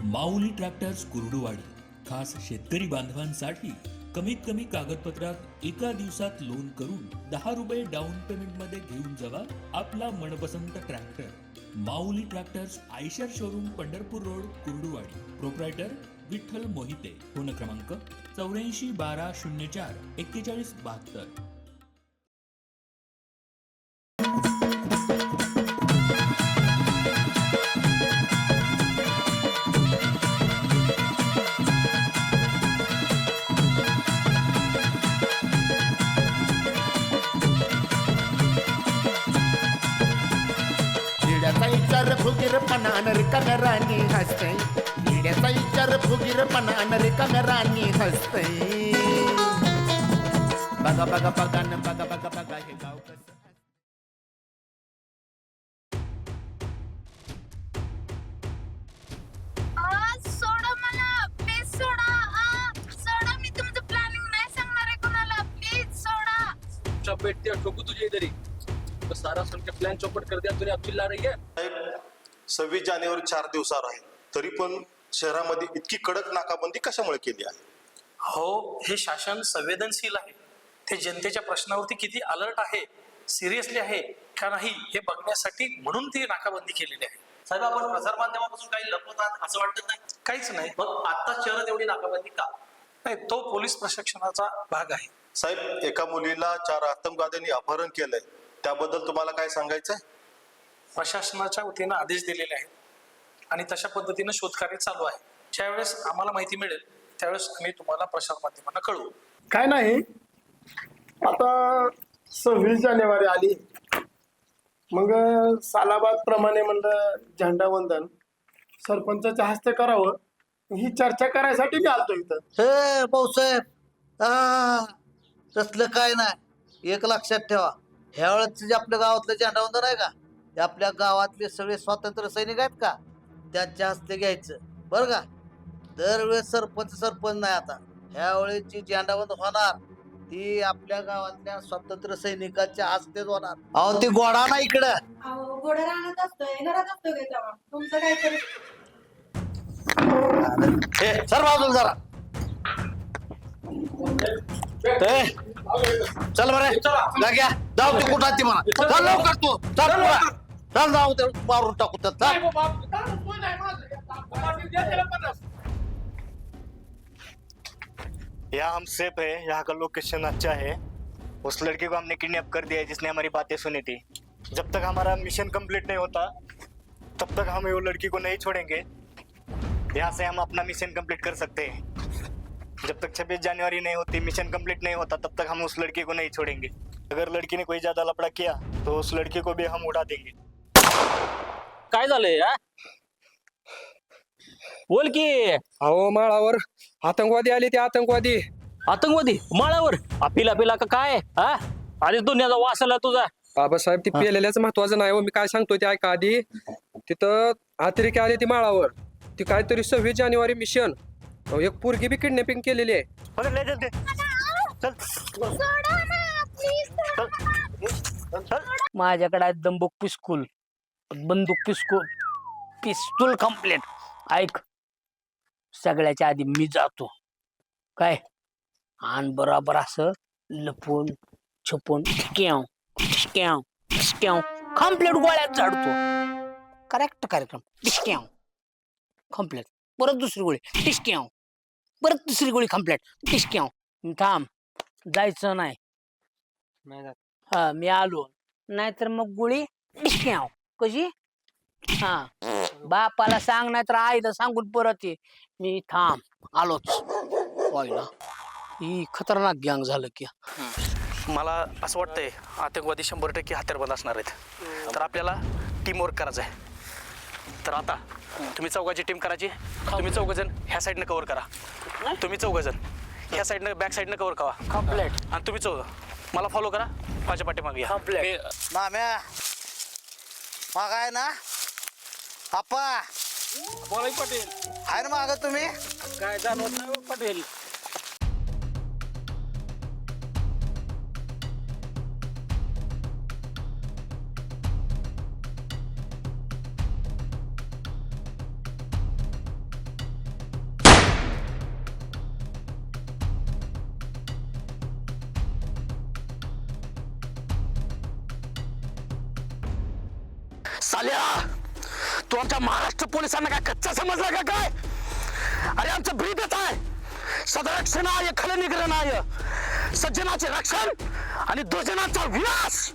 माऊली tractors कुरडूवाडी खास शेतकरी बांधवांसाठी कमीत कमी कागदपत्रात एका दिवसात लोन करून दहा रुपये डाऊन पेमेंटमध्ये घेऊन जावा आपला मनपसंत tractor Mauli tractors Eicher showroom Pandharpur road Kurduwadi. Proprietor Vitthal Mohite. Phone क्रमांक चौऱ्याऐंशी बारा शून्य चार एक्केचाळीस बहात्तर. लिड्याचा विचार फुगीरपणा रिकाम्या राणी हसते लिड्याचा विचार फुगीरपणा रिकाम्या राणी हसते बघा बघा बघा न बघा बघा बघा हे गाव कसं आ, सोडा मला. प्लीज सोडा. आ, सोडा मी तुमचं प्लॅनिंग नाही सांगणार आहे कोणाला. प्लीज सोडा. चुपचाप बैठ दिया ठोकू तुझे इधर तो सारा सुन के प्लान चौपट कर दिया तूने अब चिल्ला रही है। सव्वीस जानेवारी चार दिवसावर आहे. तरी पण शहरामध्ये इतकी कडक नाकाबंदी कशामुळे केली आहे? हो हे शासन संवेदनशील आहे. ते जनतेच्या प्रश्नावरती किती अलर्ट आहे सिरियसली आहे का नाही हे बघण्यासाठी म्हणून ती नाकाबंदी केलेली आहे. साहेब आपण प्रसार माध्यमापासून काही लपवतात असं वाटत नाही? काहीच नाही. मग आता शहरात एवढी नाकाबंदी का? नाही तो पोलीस प्रशिक्षणाचा भाग आहे. साहेब एका मुलीला चार आतंकवाद्यांनी अपहरण केलंय. त्याबद्दल तुम्हाला काय सांगायचंय? प्रशासनाच्या वतीनं आदेश दिलेले आहेत आणि तशा पद्धतीनं शोधकार्य चालू आहे. ज्यावेळेस आम्हाला माहिती मिळेल त्यावेळेस आम्ही तुम्हाला प्रसार माध्यमांना कळवू. काय नाही. आता सव्वीस जानेवारी आली. मग सालाबाद प्रमाणे म्हणलं झेंडावंदन सरपंचाच्या हस्ते करावं. ही चर्चा करायसाठी मी आलतो इथं. हे भाऊसाहेब हा तसलं काय नाही. एक लक्षात ठेवा. ह्या वेळेस जे आपल्या गावातलं झेंडावंदन आहे का? ते आपल्या गावातले सगळे स्वातंत्र्य सैनिक आहेत का? त्यांच्या हस्ते घ्यायचं. बरं का? दरवेळेस सरपंच सरपंच नाही आता. ह्या वेळेस जी झेंडावंदन होणार ती आपल्या गावातल्या स्वातंत्र्य सैनिकांच्या हस्तेच होणार. अहो ती गोडा ना इकडं. अहो घोडा राहण्यात असतोय घरात असतो तेव्हा? तुमचं सर बाजूला जरा. ए, चल बरं. लाग्या जाऊ ते कुठं ती म्हणा. चल. लवकर तू. चल पुढं. चल जाऊ ते मारून टाकू त्यात चल. यहाँ हम सेफ़ है. यहाँ का लोकेशन अच्छा है. उस लड़के को हमने किडनैप कर दिया है जिसने हमारी बातें सुनी थी. जब तक हमारा मिशन कंप्लीट नहीं होता तब तक हम वो लड़की को नहीं छोड़ेंगे. यहाँ से हम अपना मिशन कंप्लीट कर सकते हैं. जब तक 26 जनवरी नहीं होती मिशन कंप्लीट नहीं होता तब तक हम उस लड़की को नहीं छोड़ेंगे। अगर लड़की ने कोई ज्यादा लपड़ा किया तो उस लड़की को भी हम उड़ा देंगे। काय झालंय हा? बोल की. अहो माळावर. आतंकवादी आले ते आतंकवादी. आतंकवादी? माळावर? अपिला पिला का काय? हा? आधीच दुनियाचा वास आला तुझा. बाबासाहेब ती पेलेल्याच महत्वाचं नाही हो. मी काय सांगतो ते ऐका आधी. तिथं अतिरेकी आले ती माळावर. ती काहीतरी सव्वीस जानेवारी मिशन अहो, एक पोरगी बी किडनॅपिंग केलेली आहे. पकड़ ले चलते चल. सोडा ना प्लीज चल माझ्याकडे आहे दंबूक पिस्कूल बंदूक पिस्कूल पिस्तूल कंप्लीट ऐक सगळ्याच्या आधी मी जातो. काय? आणि बरोबर असं लपून छपून स्कॅव स्कॅव स्कॅव कंप्लीट गोळ्यात झाडतो. करेक्ट कार्यक्रम. टिस्क्याव कंप्लीट परत दुसरी गोळी. टिस्क्याव परत दुसरी गोळी कंप्लीट टिस्क्याव थांब. जायचं नाही. हा मी आलो. नाहीतर मग गोळी टिस्क्याव कशी? हा. बापाला सांग नाहीतर आईला सांगून परत ये. मी थांब. आलोच. ना ही खतरनाक गँग झालं की. मला असं वाटतंय आतंकवादी शंभर टक्के हत्यारबंद असणार आहेत. तर आपल्याला टीम वर्क करायचं आहे तर आता तुम्ही चौघाची टीम करायची. तुम्ही चौघ जण ह्या साईडनं कव्हर करा. तुम्ही चौघ जण ह्या साईडनं बॅक साईडनं कव्हर करा. कंप्लीट आणि तुम्ही चौघ मला फॉलो करा. माझ्या पाठीमागे या. Complete. माम्या. माग आहे ना? आप्पा. बोलाय पटेल. आहे ना माग तुम्ही? काय जाणवत नाही पटेल. आल्या? तू आमच्या महाराष्ट्र पोलिसांना काय कच्चा समजला का काय? अरे आमचं ब्रीदच आहे. सदरक्षणाय खल निग्रहणाय सज्जनाचे रक्षण आणि दुर्जनाचा विनाश.